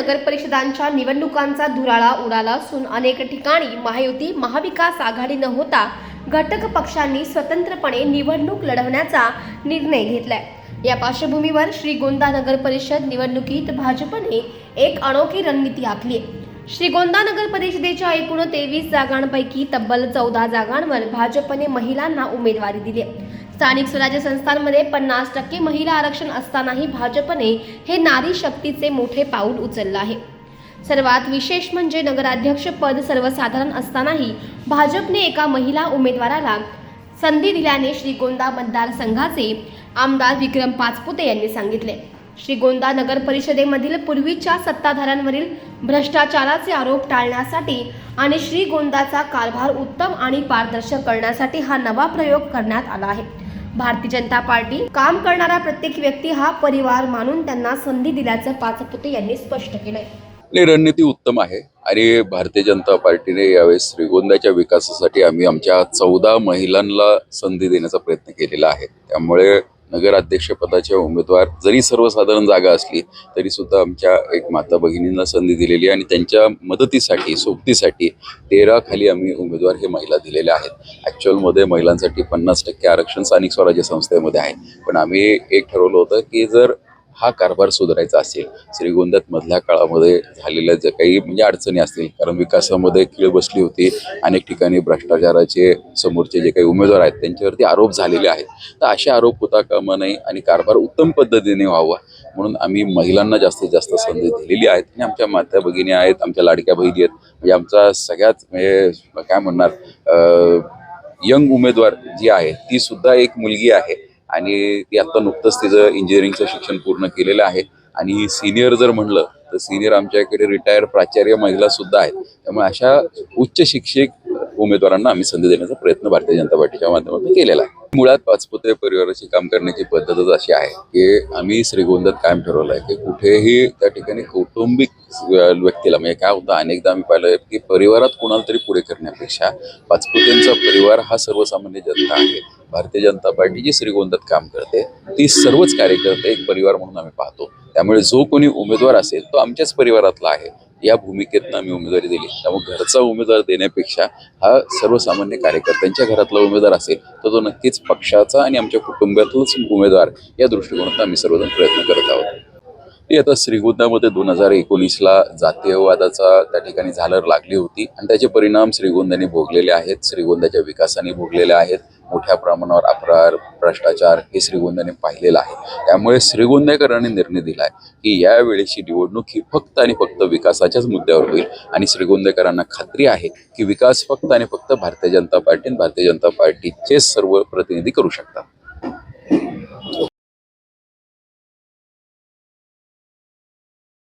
नगरपरिषदांच्या निवडणुकांचा धुराळा उडाला असून अनेक ठिकाणी महायुती महाविकास आघाडी न होता घटक पक्षांनी स्वतंत्रपणे निवडणूक लढवण्याचा निर्णय घेतलाय या पार्श्वभूमीवर श्रीगोंदा नगर परिषद निवडणुकीत भाजपने एक अनोखी रणनीती आखली आहे श्रीगोंदा नगर परिषदेच्या एकूण तेवीस जागांपैकी तब्बल चौदा जागांवर भाजपने महिलांना उमेदवारी दिली आहे. स्थानिक स्वराज्य संस्थांमध्ये पन्नास टक्के महिला आरक्षण असतानाही भाजपने हे नारी शक्तीचे मोठे पाऊल उचललं आहे. सर्वात विशेष म्हणजे नगराध्यक्ष पद सर्वसाधारण असतानाही भाजपने एका महिला उमेदवाराला संधी दिल्याने श्रीगोंदा मतदारसंघाचे आमदार विक्रम पाचपुते यांनी सांगितले. श्रीगोंदा नगर परिषदेमधील पूर्वीच्या सत्ताधाऱ्यांवरील भ्रष्टाचाराचे आरोप टाळण्यासाठी आणि श्रीगोंदाचा कारभार उत्तम आणि पारदर्शक करण्यासाठी हा नवा प्रयोग करण्यात आला आहे. भारतीय जनता पार्टी काम करणारा प्रत्येक व्यक्ती हा परिवार मानून त्यांना संधी दिल्याचं पाचपुते यांनी स्पष्ट केलंय. आपली रणनीती उत्तम आहे. आणि भारतीय जनता पार्टीने यावेळेस श्रीगोंद्याच्या विकासासाठी आम्ही आमच्या चौदा महिलांना संधी देण्याचा प्रयत्न केलेला आहे. त्यामुळे नगराध्यक्षपदाच्या उमेदवार जरी सर्वसाधारण जागा असली तरी सुद्धा आमच्या एक माता भगिनींना संधी दिलेली आणि त्यांच्या मदतीसाठी सोबतीसाठी तेरा खाली आम्ही उमेदवार हे महिला दिलेल्या आहेत. ॲक्च्युअलमध्ये महिलांसाठी पन्नास टक्के आरक्षण स्थानिक स्वराज्य संस्थेमध्ये आहे. पण आम्ही एक ठरवलं होतं की जर हा कारभार सुधारायचा असेल श्रीगोंद्यात मधल्या काळामध्ये झालेल्या ज्या काही म्हणजे अडचणी असतील कारण विकासामध्ये खीळ बसली होती अनेक ठिकाणी भ्रष्टाचाराचे समोरचे जे काही उमेदवार आहेत त्यांच्यावरती आरोप झालेले आहेत. तर असे आरोप होता कामा नये आणि कारभार उत्तम पद्धतीने व्हावा म्हणून आम्ही महिलांना जास्तीत जास्त संधी दिलेली आहेत. आणि आमच्या मात्या भगिनी आहेत आमच्या लाडक्या बहिणी आहेत. म्हणजे आमचा सगळ्यात म्हणजे काय म्हणणार यंग उमेदवार जी आहे ती सुद्धा एक मुलगी आहे. आणि ती आत्ता नुकतंच तिचं इंजिनिअरिंगचं शिक्षण पूर्ण केलेलं आहे. आणि सिनियर जर म्हणलं तर सिनियर आमच्याकडे रिटायर प्राचार्य महिला सुद्धा आहेत. त्यामुळे अशा उच्च शिक्षक उमेदवारांना आम्ही संधी देण्याचा प्रयत्न भारतीय जनता पार्टीच्या माध्यमातून केलेला आहे. मुळात पाचपुते परिवाराची काम करण्याची पद्धतच अशी आहे की आम्ही श्रीगोंदात कायम ठरवलं आहे की कुठेही त्या ठिकाणी कौटुंबिक व्यक्तीला म्हणजे काय होतं अनेकदा आम्ही पाहिलं की परिवारात कोणाला तरी पुढे करण्यापेक्षा पाचपुतेंचा परिवार हा सर्वसामान्य जनता आहे. भारतीय जनता पार्टी जी श्रीगोंदात काम करते ती सर्वच कार्यकर्ते एक परिवार म्हणून आम्ही पाहतो. त्यामुळे जो कोणी उमेदवार असेल तो आमच्याच परिवारातला आहे. या भूमिकेतनं आम्ही उमेदवारी दिली. त्यामुळे घरचा उमेदवार देण्यापेक्षा हा सर्वसामान्य कार्यकर्त्यांच्या घरातला उमेदवार असेल तर तो नक्कीच पक्षाचा आणि आमच्या कुटुंबातलाच उमेदवार या दृष्टिकोनातून आम्ही सर्वजण प्रयत्न करत आहोत. ती आता श्रीगोंदामध्ये दोन हजार एकोणीसला जातीयवादाचा त्या ठिकाणी झालर लागली होती आणि त्याचे परिणाम श्रीगोंद्याने भोगलेले आहेत श्रीगोंद्याच्या विकासाने भोगलेले आहेत. मोठ्या प्रमाणावर अपराध भ्रष्टाचार हे श्रीगोंद्याने पाहिलेलं आहे. त्यामुळे श्रीगोंद्याकरांनी निर्णय दिला आहे की यावेळेची निवडणूक ही फक्त आणि फक्त विकासाच्याच मुद्द्यावर होईल आणि श्रीगोंदेकरांना खात्री आहे की विकास फक्त आणि फक्त भारतीय जनता पार्टी आणि भारतीय जनता पार्टीचे सर्व प्रतिनिधी करू शकतात.